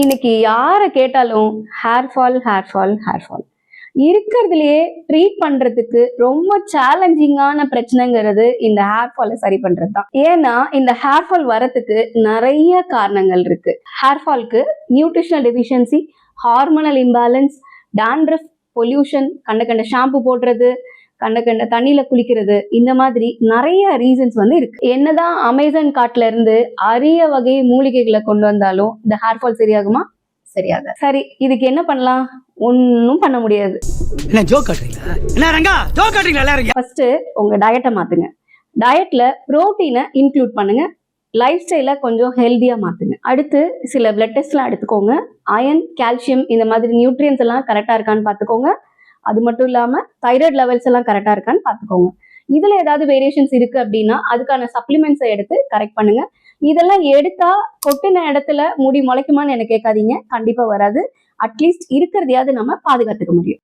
இன்னைக்கு யாரை கேட்டாலும் hair fall hair fall hair fall இருக்கிறதுலையே ட்ரீட் பண்றதுக்கு ரொம்ப சேலஞ்சிங்கான பிரச்சனைங்கிறது இந்த ஹேர் ஃபாலை சரி பண்றது தான் ஏன்னா இந்த ஹேர் ஃபால் வரத்துக்கு நிறைய காரணங்கள் இருக்கு. Hair ஃபால்க்கு nutritional deficiency hormonal imbalance dandruff pollution கண்ட கண்ட ஷாம்பு போடுறது கண்ட கண்ட தண்ணியில குளிக்கிறது இந்த மாதிரி நிறைய ரீசன்ஸ் வந்து இருக்கு. என்னதான் அமேசான் காட்டுல இருந்து அரிய வகை மூலிகைகளை கொண்டு வந்தாலும் இந்த ஹேர் ஃபால் சரியாகுமா? சரியாக சரி இதுக்கு என்ன பண்ணலாம்? ஒன்றும் பண்ண முடியாது. ஃபர்ஸ்ட் உங்க டயட்டை மாத்துங்க. டயட்ல புரோட்டீனை இன்க்ளூட் பண்ணுங்க. லைஃப் ஸ்டைலை கொஞ்சம் ஹெல்த்தியா மாத்துங்க. அடுத்து சில பிளட் டெஸ்ட்லாம் எடுத்துக்கோங்க. அயன் கால்சியம் இந்த மாதிரி நியூட்ரியன்ஸ் எல்லாம் கரெக்டா இருக்கான்னு பார்த்துக்கோங்க. அது மட்டும் இல்லாமல் தைராய்டு லெவல்ஸ் எல்லாம் கரெக்டாக இருக்கான்னு பார்த்துக்கோங்க. இதில் ஏதாவது வேரியேஷன்ஸ் இருக்குது அப்படின்னா அதுக்கான சப்ளிமெண்ட்ஸை எடுத்து கரெக்ட் பண்ணுங்க. இதெல்லாம் எடுத்தா கொட்டின இடத்துல முடி முளைக்குமான்னு எனக்கு கேட்காதீங்க. கண்டிப்பாக வராது. அட்லீஸ்ட் இருக்கிறதையாவது நம்ம பாதுகாத்துக்க முடியும்.